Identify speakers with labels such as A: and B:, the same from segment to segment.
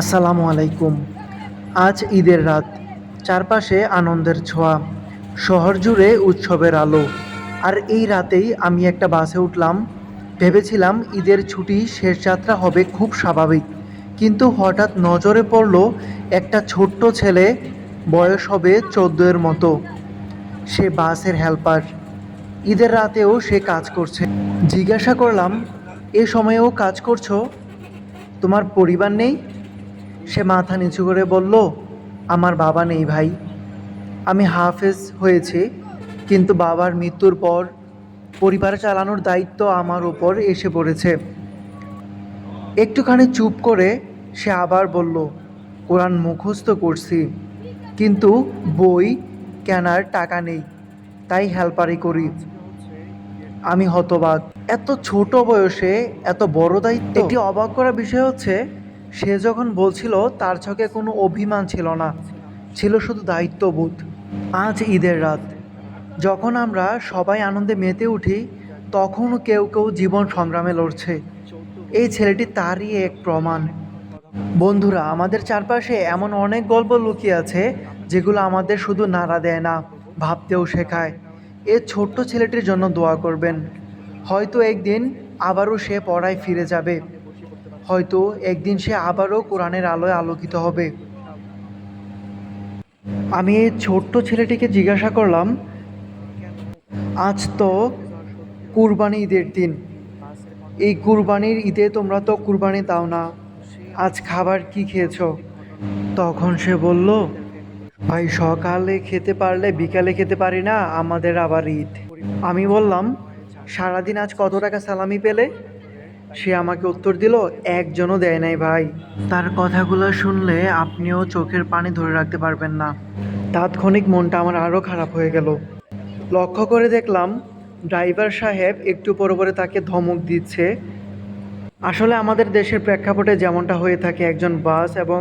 A: আসসালামু আলাইকুম। আজ ঈদের রাত, চারপাশে আনন্দের ছোঁয়া, শহর জুড়ে উৎসবের আলো। আর এই রাতেই আমি একটা বাসে উঠলাম, ভেবেছিলাম ঈদের ছুটি, শেষ যাত্রা হবে খুব স্বাভাবিক। কিন্তু হঠাৎ নজরে পড়ল একটা ছোট্ট ছেলে, বয়স হবে চোদ্দোয়ের মতো। সে বাসের হেল্পার। ঈদের রাতেও সে কাজ করছে। জিজ্ঞাসা করলাম, এ সময়েও কাজ করছ? তোমার পরিবার নেই? সে মাথা নিচু করে বলল, আমার বাবা নেই ভাই। আমি হাফেজ হয়েছি, কিন্তু বাবার মৃত্যুর পর পরিবার চালানোর দায়িত্ব আমার ওপর এসে পড়েছে। একটুখানি চুপ করে সে আবার বলল, কোরআন মুখস্থ করছি, কিন্তু বই কেনার টাকা নেই, তাই হেল্পারি করি। আমি হতবাক। এত ছোট বয়সে এত বড় দায়িত্ব? একটি অবাক করা বিষয় হচ্ছে সে যখন বলছিল, তার চোখে কোনো অভিমান ছিল না, ছিল শুধু দায়িত্ববোধ। আজ ঈদের রাত। যখন আমরা সবাই আনন্দে মেতে উঠি, তখনও কেউ কেউ জীবন সংগ্রামে লড়ছে। এই ছেলেটি তারই এক প্রমাণ। বন্ধুরা, আমাদের চারপাশে এমন অনেক গল্প লুকিয়ে আছে, যেগুলো আমাদের শুধু নাড়া দেয় না, ভাবতেও শেখায়। এ ছোট্ট ছেলেটির জন্য দোয়া করবেন। হয়তো একদিন আবারও সে পড়ায় ফিরে যাবে। হয়তো একদিন সে আবারও কোরআনের আলোয় আলোকিত হবে। আমি এই ছোট্ট ছেলেটিকে জিজ্ঞাসা করলাম, আজ তো কুরবানি ঈদের দিন। এই কুরবানির ঈদে তোমরা তো কুরবানি দাও না। আজ খাবার কি খেয়েছো? তখন সে বলল, ভাই, সকালে খেতে পারলে বিকালে খেতে পারি না, আমাদের আবার ঈদ। আমি বললাম, সারাদিন আজ কত টাকা সালামি পেলে? সে আমাকে উত্তর দিল, একজনও দেয় নাই ভাই। তার কথাগুলো শুনলে আপনিও চোখের পানি ধরে রাখতে পারবেন না। তাৎক্ষণিক মনটা আমার আরও খারাপ হয়ে গেল। লক্ষ্য করে দেখলাম, ড্রাইভার সাহেব একটু পরে পরে তাকে ধমক দিচ্ছে। আসলে আমাদের দেশের প্রেক্ষাপটে যেমনটা হয়ে থাকে একজন বাস এবং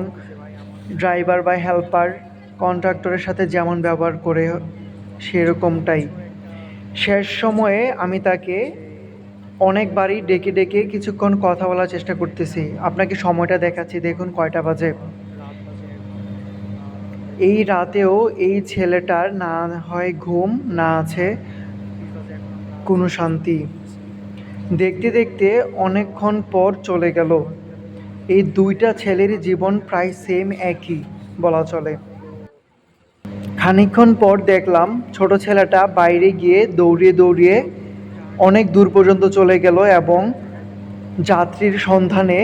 A: ড্রাইভার বা হেল্পার, কন্ট্রাক্টরের সাথে যেমন ব্যবহার করে সেরকমটাই। শেষ সময়ে আমি তাকে অনেকবারই ডেকে ডেকে কিছুক্ষণ কথা বলার চেষ্টা করতেছি। আপনাকে সময়টা দেখাচ্ছি, দেখুন কয়টা বাজে। এই রাতেও এই ছেলেটার না হয় ঘুম, না আছে কোনো শান্তি। দেখতে দেখতে অনেকক্ষণ পর চলে গেল। এই দুইটা ছেলেরই জীবন প্রায় সেম একই, বলা চলে। খানিকক্ষণ পর দেখলাম ছোট ছেলেটা বাইরে গিয়ে দৌড়িয়ে দৌড়িয়ে অনেক দূর পর্যন্ত চলে গেল এবং যাত্রীর সন্ধানে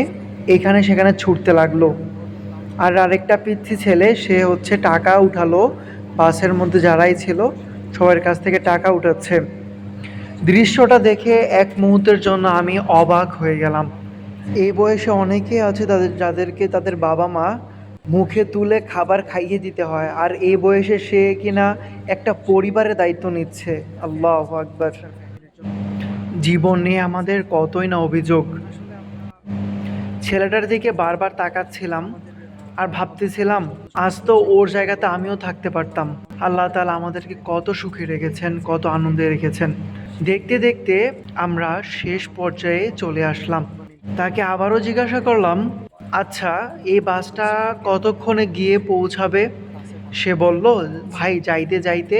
A: এখানে সেখানে ছুটতে লাগল। আর আরেকটা পিচ্ছি ছেলে, সে হচ্ছে টাকা উঠালো বাসের মধ্যে যারাই ছিল, সবার কাছ থেকে টাকা উঠাচ্ছে। দৃশ্যটা দেখে এক মুহূর্তের জন্য আমি অবাক হয়ে গেলাম। এই বয়সে অনেকে আছে তাদের, যাদেরকে তাদের বাবা মা মুখে তুলে খাবার খাইয়ে দিতে হয়। আর এই বয়সে সে কিনা একটা পরিবারের দায়িত্ব নিচ্ছে। আল্লাহ আকবার। জীবন নিয়ে আমাদের কতই না অভিযোগ। ছেলেটার দিকে বারবার তাকাচ্ছিলাম আর ভাবতেছিলাম, আজ তো ওর জায়গাতে আমিও থাকতে পারতাম। আল্লাহ তালা আমাদেরকে কত সুখে রেখেছেন, কত আনন্দে রেখেছেন। দেখতে দেখতে আমরা শেষ পর্যায়ে চলে আসলাম। তাকে আবারও জিজ্ঞাসা করলাম আচ্ছা এই বাসটা কতক্ষণে গিয়ে পৌঁছাবে? সে বলল, ভাই, যাইতে যাইতে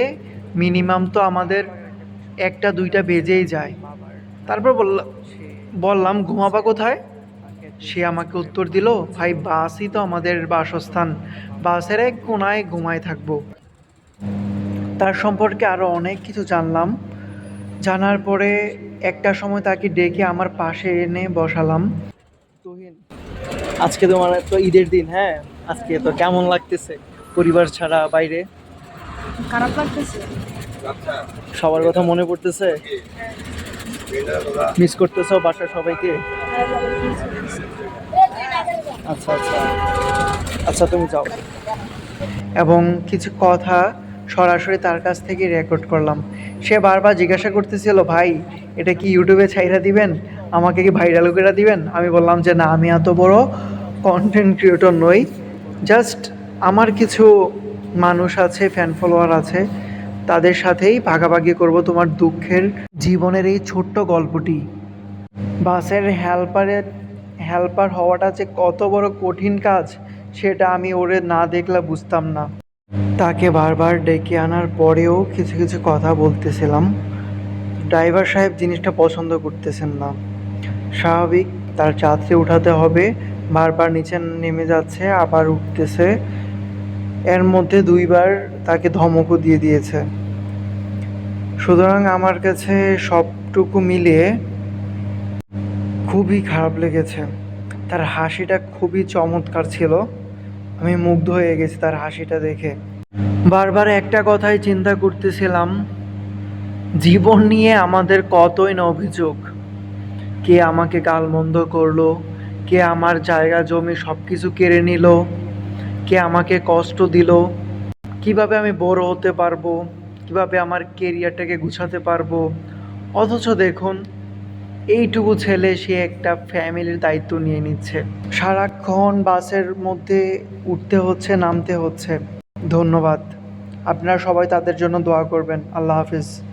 A: মিনিমাম তো আমাদের একটা দুইটা বেজেই যায়। তারপর বললাম বললাম ঘুমাবা কোথায়? সে আমাকে উত্তর দিল ভাই বাসই তো আমাদের বাসস্থান। বাসের এক কোনায় ঘুমায় থাকব। তার সম্পর্কে আরও অনেক কিছু জানলাম। জানার পরে একটা সময় তাকে ডেকে আমার পাশে এনে বসালাম।
B: তুহিন আজকে তোমার তো ঈদের দিন হ্যাঁ? আজকে তো কেমন লাগতেছে? পরিবার ছাড়া বাইরে?
C: খারাপ লাগতেছে।
B: সবার কথা মনে পড়তেছে। মিস করতেছো বাসার সবাইকে? আচ্ছা আচ্ছা। আচ্ছা তুমি যাও।
A: এবং কিছু কথা সরাসরি তার কাছ থেকে রেকর্ড করলাম। সে বারবার জিজ্ঞাসা করতেছিল, ভাই, এটা কি ইউটিউবে ছাইরা দিবেন? আমাকে কি ভাইরাল করে দিবেন? আমি বললাম যে, না, আমি এত বড় কন্টেন্ট ক্রিয়েটর নই। জাস্ট আমার কিছু মানুষ আছে ফ্যান ফলোয়ার আছে তাদের সাথেই ভাগাভাগি করব তোমার দুঃখের জীবনের এই ছোট্ট গল্পটি। বাসের হেল্পারের হেল্পার হওয়াটা যে কত বড় কঠিন কাজ, সেটা আমি ওরে না দেখলে বুঝতাম না। তাকে বারবার ডেকে আনার পরেও কিছু কিছু কথা বলতেছিলাম। ড্রাইভার সাহেব জিনিসটা পছন্দ করতেছেন না। স্বাভাবিক, তার যাত্রী উঠাতে হবে, বারবার নিচে নেমে যাচ্ছে, আবার উঠতেছে। এর মধ্যে দুইবার তাকে ধমকও দিয়ে দিয়েছে। সুতরাং আমার কাছে সবটুকু মিলিয়ে খুবই খারাপ লেগেছে। তার হাসিটা খুবই চমৎকার ছিল। আমি মুগ্ধ হয়ে গেছি তার হাসিটা দেখে। বারবার একটা কথাই চিন্তা করতেছিলাম, জীবন নিয়ে আমাদের কতই না অভিযোগ। কে আমাকে গালমন্দ করল, কে আমার জায়গা জমি সব কিছু কেড়ে নিল, কে আমাকে কষ্ট দিল কীভাবে আমি বড় হতে পারব? কীভাবে আমার কেরিয়ারটাকে গুছাতে পারব? অথচ দেখুন, এইটুকু ছেলে সে একটা ফ্যামিলির দায়িত্ব নিয়ে নিচ্ছে। সারাক্ষণ বাসের মধ্যে উঠতে হচ্ছে, নামতে হচ্ছে। ধন্যবাদ। আপনারা সবাই তাদের জন্য দোয়া করবেন। আল্লাহ হাফিজ।